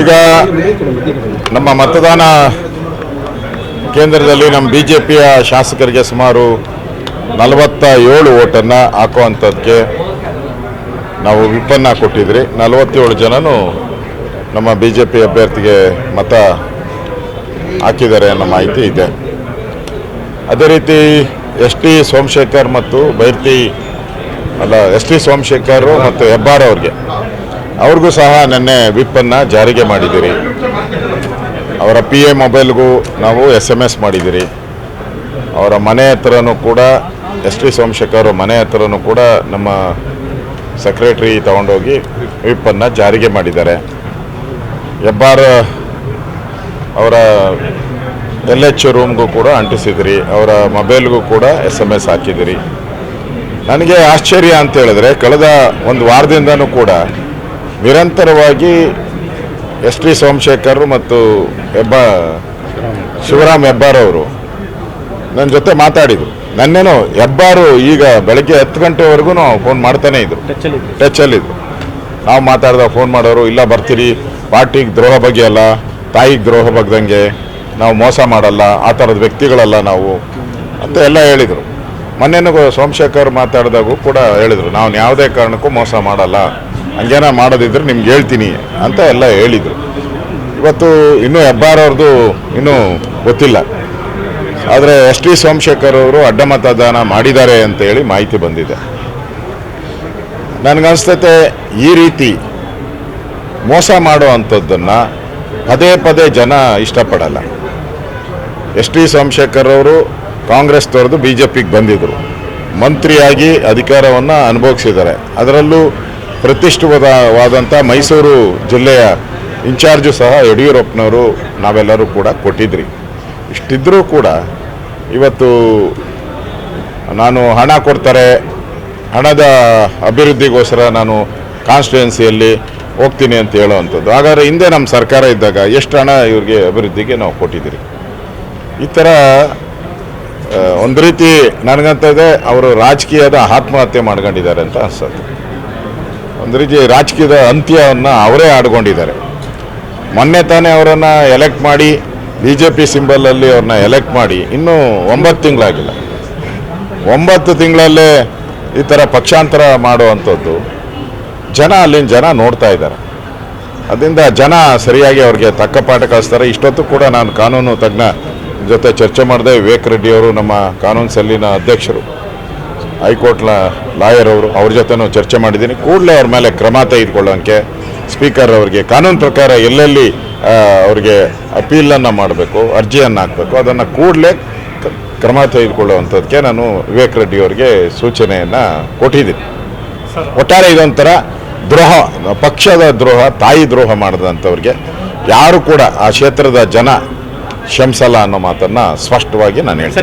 ಈಗ ನಮ್ಮ ಮತದಾನ ಕೇಂದ್ರದಲ್ಲಿ ನಮ್ಮ ಬಿ ಜೆ ಪಿಯ ಶಾಸಕರಿಗೆ ಸುಮಾರು ನಲವತ್ತ ಏಳು ಓಟನ್ನು ಹಾಕುವಂಥದ್ದಕ್ಕೆ ನಾವು ವಿಪನ್ನ ಕೊಟ್ಟಿದ್ರಿ. ನಲವತ್ತೇಳು ಜನನು ನಮ್ಮ ಬಿ ಜೆ ಪಿ ಅಭ್ಯರ್ಥಿಗೆ ಮತ ಹಾಕಿದ್ದಾರೆ ಅನ್ನೋ ಮಾಹಿತಿ ಇದೆ. ಅದೇ ರೀತಿ ಎಸ್ ಟಿ ಸೋಮಶೇಖರ್ ಮತ್ತು ಬೈರ್ತಿ ಅಲ್ಲ, ಎಸ್ ಟಿ ಸೋಮಶೇಖರ್ ಮತ್ತು ಹೆಬ್ಬಾರ್ ಅವ್ರಿಗೆ ಅವ್ರಿಗೂ ಸಹ ನಿನ್ನೆ ವಿಪ್ಪನ್ನು ಜಾರಿಗೆ ಮಾಡಿದ್ದೀರಿ. ಅವರ ಪಿ ಎ ಮೊಬೈಲ್ಗೂ ನಾವು ಎಸ್ ಎಂ ಎಸ್ ಮಾಡಿದ್ದೀರಿ. ಅವರ ಮನೆ ಹತ್ರನೂ ಕೂಡ ಎಸ್ ಟಿ ಸೋಮಶೇಖರ್ ಮನೆ ಹತ್ರನೂ ಕೂಡ ನಮ್ಮ ಸೆಕ್ರೆಟ್ರಿ ತಗೊಂಡೋಗಿ ವಿಪ್ಪನ್ನು ಜಾರಿಗೆ ಮಾಡಿದ್ದಾರೆ. ಹೆಬ್ಬಾರ್ ಅವರ ಎಲ್ ಎಚ್ ರೂಮ್ಗೂ ಕೂಡ ಅಂಟಿಸಿದಿರಿ. ಅವರ ಮೊಬೈಲ್ಗೂ ಕೂಡ ಎಸ್ ಎಂ ಎಸ್ ಹಾಕಿದಿರಿ ನನಗೆ ಆಶ್ಚರ್ಯ ಅಂತ ಹೇಳಿದ್ರೆ, ಕಳೆದ ಒಂದು ವಾರದಿಂದನೂ ಕೂಡ ನಿರಂತರವಾಗಿ ಎಸ್ ಟಿ ಸೋಮಶೇಖರ್ ಮತ್ತು ಹೆಬ್ಬ ಶಿವರಾಮ್ ಹೆಬ್ಬಾರ್ ಅವರು ನನ್ನ ಜೊತೆ ಮಾತಾಡಿದರು. ನನ್ನೇನು ಹೆಬ್ಬಾರು ಈಗ ಬೆಳಗ್ಗೆ ಹತ್ತು ಗಂಟೆವರೆಗೂ ಫೋನ್ ಮಾಡ್ತಾನೆ ಇದ್ರು. ಟಚಲ್ಲಿದ್ರು ನಾವು ಮಾತಾಡ್ದಾಗ ಫೋನ್ ಮಾಡೋರು ಇಲ್ಲ ಬರ್ತೀರಿ ಪಾರ್ಟಿಗೆ ದ್ರೋಹ ಬಗ್ಗೆ ಅಲ್ಲ ತಾಯಿಗೆ ದ್ರೋಹ ಬಗ್ದಂಗೆ ನಾವು ಮೋಸ ಮಾಡಲ್ಲ ಆ ಥರದ ವ್ಯಕ್ತಿಗಳಲ್ಲ ನಾವು ಅಂತ ಎಲ್ಲ ಹೇಳಿದರು. ಮೊನ್ನೆನೂ ಸೋಮಶೇಖರ್ ಮಾತಾಡಿದಾಗೂ ಕೂಡ ಹೇಳಿದರು. ನಾವು ಯಾವುದೇ ಕಾರಣಕ್ಕೂ ಮೋಸ ಮಾಡಲ್ಲ. ಹಂಗೇನ ಮಾಡೋದಿದ್ರೆ ನಿಮ್ಗೆ ಹೇಳ್ತೀನಿ ಅಂತ ಎಲ್ಲ ಹೇಳಿದರು. ಇವತ್ತು ಇನ್ನೂ ಹೆಬ್ಬಾರವ್ರದ್ದು ಇನ್ನೂ ಗೊತ್ತಿಲ್ಲ. ಆದರೆ ಎಸ್ ಟಿ ಸೋಮಶೇಖರ್ ಅವರು ಅಡ್ಡ ಮತದಾನ ಮಾಡಿದ್ದಾರೆ ಅಂತ ಹೇಳಿ ಮಾಹಿತಿ ಬಂದಿದೆ. ನನಗನ್ಸ್ತತೆ ಈ ರೀತಿ ಮೋಸ ಮಾಡುವಂಥದ್ದನ್ನು ಪದೇ ಪದೇ ಜನ ಇಷ್ಟಪಡಲ್ಲ. ಎಸ್ ಟಿ ಸೋಮಶೇಖರ್ ಅವರು ಕಾಂಗ್ರೆಸ್ ತೊರೆದು ಬಿ ಜೆ ಪಿಗೆ ಬಂದಿದ್ದರು ಮಂತ್ರಿಯಾಗಿ ಅಧಿಕಾರವನ್ನು ಅನುಭವಿಸಿದ್ದಾರೆ. ಅದರಲ್ಲೂ ಪ್ರತಿಷ್ಠಿತವಾದಂಥ ಮೈಸೂರು ಜಿಲ್ಲೆಯ ಇನ್ಚಾರ್ಜು ಸಹ ಯಡಿಯೂರಪ್ಪನವರು ನಾವೆಲ್ಲರೂ ಕೂಡ ಕೊಟ್ಟಿದ್ರಿ. ಇಷ್ಟಿದ್ರೂ ಕೂಡ ಇವತ್ತು ನಾನು ಹಣ ಕೊಡ್ತಾರೆ, ಹಣದ ಅಭಿವೃದ್ಧಿಗೋಸ್ಕರ ನಾನು ಕಾನ್ಸ್ಟಿಟ್ಯೂನ್ಸಿಯಲ್ಲಿ ಹೋಗ್ತೀನಿ ಅಂತ ಹೇಳುವಂಥದ್ದು. ಹಾಗಾದರೆ ಹಿಂದೆ ನಮ್ಮ ಸರ್ಕಾರ ಇದ್ದಾಗ ಎಷ್ಟು ಹಣ ಇವ್ರಿಗೆ ಅಭಿವೃದ್ಧಿಗೆ ನಾವು ಕೊಟ್ಟಿದ್ದೀರಿ? ಈ ಥರ ಒಂದು ರೀತಿ ನನಗಂತ ಇದೆ, ಅವರು ರಾಜಕೀಯದ ಆತ್ಮಹತ್ಯೆ ಮಾಡ್ಕೊಂಡಿದ್ದಾರೆ ಅಂತ ಅನ್ಸುತ್ತೆ. ಒಂದು ರೀತಿ ರಾಜಕೀಯದ ಅಂತ್ಯವನ್ನು ಅವರೇ ಆಡ್ಕೊಂಡಿದ್ದಾರೆ. ಮೊನ್ನೆ ತಾನೇ ಅವರನ್ನು ಎಲೆಕ್ಟ್ ಮಾಡಿ ಬಿ ಜೆ ಪಿ ಸಿಂಬಲಲ್ಲಿ ಅವ್ರನ್ನ ಎಲೆಕ್ಟ್ ಮಾಡಿ, ಇನ್ನೂ ಒಂಬತ್ತು ತಿಂಗಳಾಗಿಲ್ಲ. ಒಂಬತ್ತು ತಿಂಗಳಲ್ಲೇ ಈ ಥರ ಪಕ್ಷಾಂತರ ಮಾಡುವಂಥದ್ದು. ಜನ ಅಲ್ಲಿನ ಜನ ನೋಡ್ತಾ ಇದ್ದಾರೆ. ಅದರಿಂದ ಜನ ಸರಿಯಾಗಿ ಅವ್ರಿಗೆ ತಕ್ಕ ಪಾಠ ಕಲಿಸ್ತಾರೆ. ಇಷ್ಟೊತ್ತು ಕೂಡ ನಾನು ಕಾನೂನು ತಜ್ಞ ಜೊತೆ ಚರ್ಚೆ ಮಾಡಿದೆ, ವಿವೇಕ್ ರೆಡ್ಡಿಯವರು ನಮ್ಮ ಕಾನೂನು ಸೆಲ್ಲಿನ ಅಧ್ಯಕ್ಷರು. ಹೈಕೋರ್ಟ್ನ ಲಾಯರ್ ಅವರು ಅವ್ರ ಜೊತೆನೂ ಚರ್ಚೆ ಮಾಡಿದ್ದೀನಿ. ಕೂಡಲೇ ಅವ್ರ ಮೇಲೆ ಕ್ರಮ ತೆಗೆದುಕೊಳ್ಳೋಕ್ಕೆ ಸ್ಪೀಕರ್ ಅವರಿಗೆ ಕಾನೂನು ಪ್ರಕಾರ ಎಲ್ಲೆಲ್ಲಿ ಅವ್ರಿಗೆ ಅಪೀಲನ್ನು ಮಾಡಬೇಕು ಅರ್ಜಿಯನ್ನು ಹಾಕಬೇಕು ಅದನ್ನು ಕೂಡಲೇ ಕ್ರಮ ತೆಗೆದುಕೊಳ್ಳುವಂಥದ್ದಕ್ಕೆ ನಾನು ವಿವೇಕ್ ರೆಡ್ಡಿ ಅವರಿಗೆ ಸೂಚನೆಯನ್ನು ಕೊಟ್ಟಿದ್ದೀನಿ. ಒಟ್ಟಾರೆ ಇದೊಂಥರ ದ್ರೋಹ ಪಕ್ಷದ ದ್ರೋಹ ತಾಯಿ ದ್ರೋಹ ಮಾಡಿದಂಥವ್ರಿಗೆ ಯಾರು ಕೂಡ ಆ ಕ್ಷೇತ್ರದ ಜನ ಕ್ಷಮಿಸಲ್ಲ ಅನ್ನೋ ಮಾತನ್ನು ಸ್ಪಷ್ಟವಾಗಿ ನಾನು ಹೇಳ್ತೀನಿ.